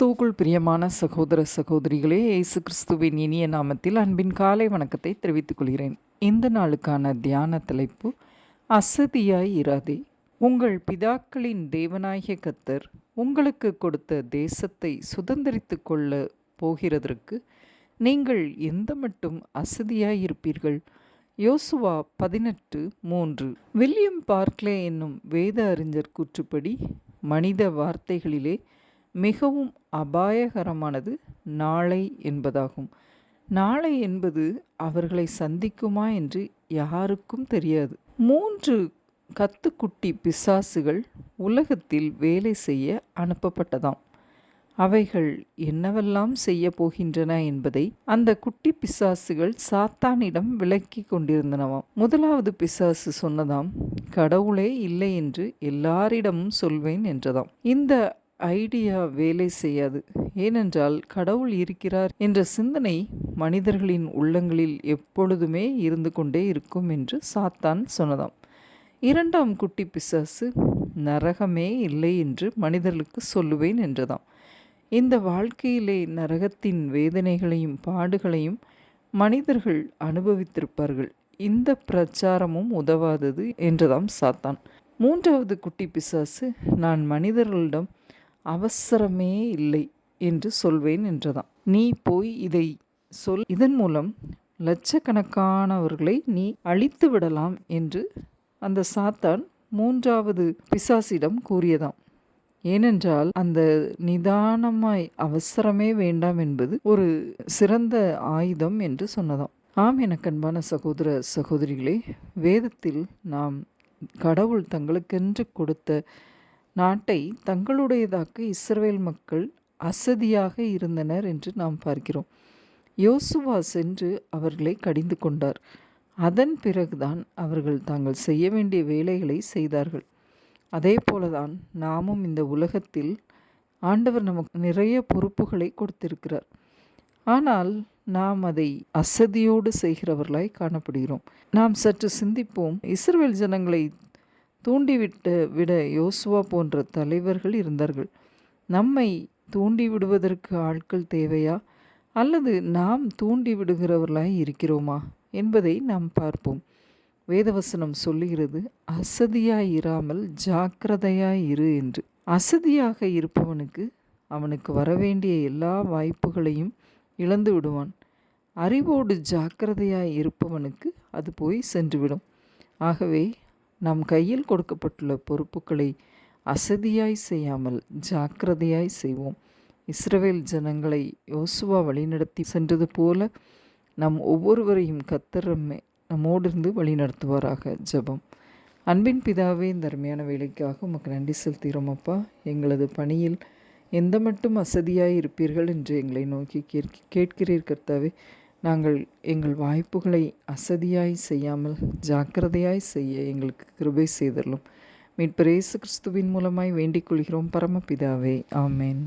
கிறிஸ்துவுக்குள் பிரியமான சகோதர சகோதரிகளே இயேசு கிறிஸ்துவின் இனிய நாமத்தில் அன்பின் காலை வணக்கத்தை தெரிவித்துக் கொள்கிறேன். இந்த நாளுக்கான தியான தலைப்பு அசதியாய் இராதே உங்கள் பிதாக்களின் தேவனாகிய கத்தர் உங்களுக்கு கொடுத்த தேசத்தை சுதந்திரித்து கொள்ள போகிறதற்கு நீங்கள் எந்த மட்டும் அசதியாய் இருப்பீர்கள்? யோசுவா பதினெட்டு மூன்று. வில்லியம் பார்க்லே என்னும் வேத அறிஞர் கூற்றுப்படி மனித வார்த்தைகளிலே மிகவும் அபாயகரமானது நாளை என்பதாகும். நாளை என்பது அவர்களை சந்திக்குமா என்று யாருக்கும் தெரியாது. மூன்று கத்துக்குட்டி பிசாசுகள் உலகத்தில் வேலை செய்ய அனுப்பப்பட்டதாம். அவைகள் என்னவெல்லாம் செய்ய போகின்றன என்பதை அந்த குட்டி பிசாசுகள் சாத்தானிடம் விளக்கி கொண்டிருந்தனவாம். முதலாவது பிசாசு சொன்னதாம் கடவுளே இல்லை என்று எல்லாரிடமும் சொல்வேன் என்றதாம். இந்த ஐடியா வேலை செய்யாது. ஏனென்றால் கடவுள் இருக்கிறார் என்ற சிந்தனை மனிதர்களின் உள்ளங்களில் எப்பொழுதுமே இருந்து கொண்டே இருக்கும் என்று சாத்தான் சொன்னதாம். இரண்டாம் குட்டி பிசாசு நரகமே இல்லை என்று மனிதர்களுக்கு சொல்லுவேன் என்றதாம். இந்த வாழ்க்கையிலே நரகத்தின் வேதனைகளையும் பாடுகளையும் மனிதர்கள் அனுபவித்திருப்பார்கள். இந்த பிரச்சாரமும் உதவாதது என்றதாம் சாத்தான். மூன்றாவது குட்டி பிசாசு நான் மனிதர்களிடம் அவசரமே இல்லை என்று சொல்வேன் என்றுதான் நீ போய் இதை சொல். இதன் மூலம் லட்சக்கணக்கானவர்களை நீ அழித்து விடலாம் என்று அந்த சாத்தான் மூன்றாவது பிசாசிடம் கூறியதாம். ஏனென்றால் அந்த நிதானமாய் அவசரமே வேண்டாம் என்பது ஒரு சிறந்த ஆயுதம் என்று சொன்னதாம். ஆம் எனக்கன்பான சகோதர சகோதரிகளே வேதத்தில் நாம் கடவுள் தங்களுக்கென்று கொடுத்த நாட்டை தங்களுடையதாக்க இஸ்ரவேல் மக்கள் அசதியாக இருந்தனர் என்று நாம் பார்க்கிறோம். யோசுவா சென்று அவர்களை கடிந்து கொண்டார். அதன் பிறகுதான் அவர்கள் தாங்கள் செய்ய வேண்டிய வேலைகளை செய்தார்கள். அதே போலதான் நாமும் இந்த உலகத்தில் ஆண்டவர் நமக்கு நிறைய பொறுப்புகளை கொடுத்திருக்கிறார். ஆனால் நாம் அதை அசதியோடு செய்கிறவர்களாய் காணப்படுகிறோம். நாம் சற்று சிந்திப்போம். இஸ்ரேல் ஜனங்களை தூண்டிவிட்டு விட யோசுவா போன்ற தலைவர்கள் இருந்தார்கள். நம்மை தூண்டி விடுவதற்கு ஆட்கள் தேவையா? அல்லது நாம் தூண்டி விடுகிறவர்களாய் இருக்கிறோமா? என்பதை நாம் பார்ப்போம். வேதவசனம் சொல்லுகிறது அசதியாய் இராமல் ஜாக்கிரதையாய் இரு என்று. அசதியாக இருப்பவனுக்கு அவனுக்கு வரவேண்டிய எல்லா வாய்ப்புகளையும் இழந்து விடுவான். அறிவோடு ஜாக்கிரதையாய் இருப்பவனுக்கு அது போய் சென்றுவிடும். ஆகவே நம் கையில் கொடுக்கப்பட்டுள்ள பொறுப்புகளை அசதியாய் செய்யாமல் ஜாக்கிரதையாய் செய்வோம். இஸ்ரவேல் ஜனங்களை யோசுவா வழிநடத்தி சென்றது போல நம் ஒவ்வொருவரையும் கத்தரமே நம்மோடிருந்து வழிநடத்துவாராக ஜபம். அன்பின் பிதாவே இந்த அருமையான வேலைக்காக உமக்கு நன்றி செலுத்துகிறோம் அப்பா. எங்களது பணியில் எந்த மட்டும் அசதியாய் இருப்பீர்கள் என்று எங்களை நோக்கி கேட்கிறீர் கர்த்தாவே. நாங்கள் எங்கள் வாய்ப்புகளை அசதியாய் செய்யாமல் ஜாக்கிரதையாய் செய்ய எங்களுக்கு கிருபை செய்தரலும் மீட்பரேசு கிறிஸ்துவின் மூலமாய் வேண்டிக் கொள்கிறோம் பரமபிதாவே. ஆமேன்.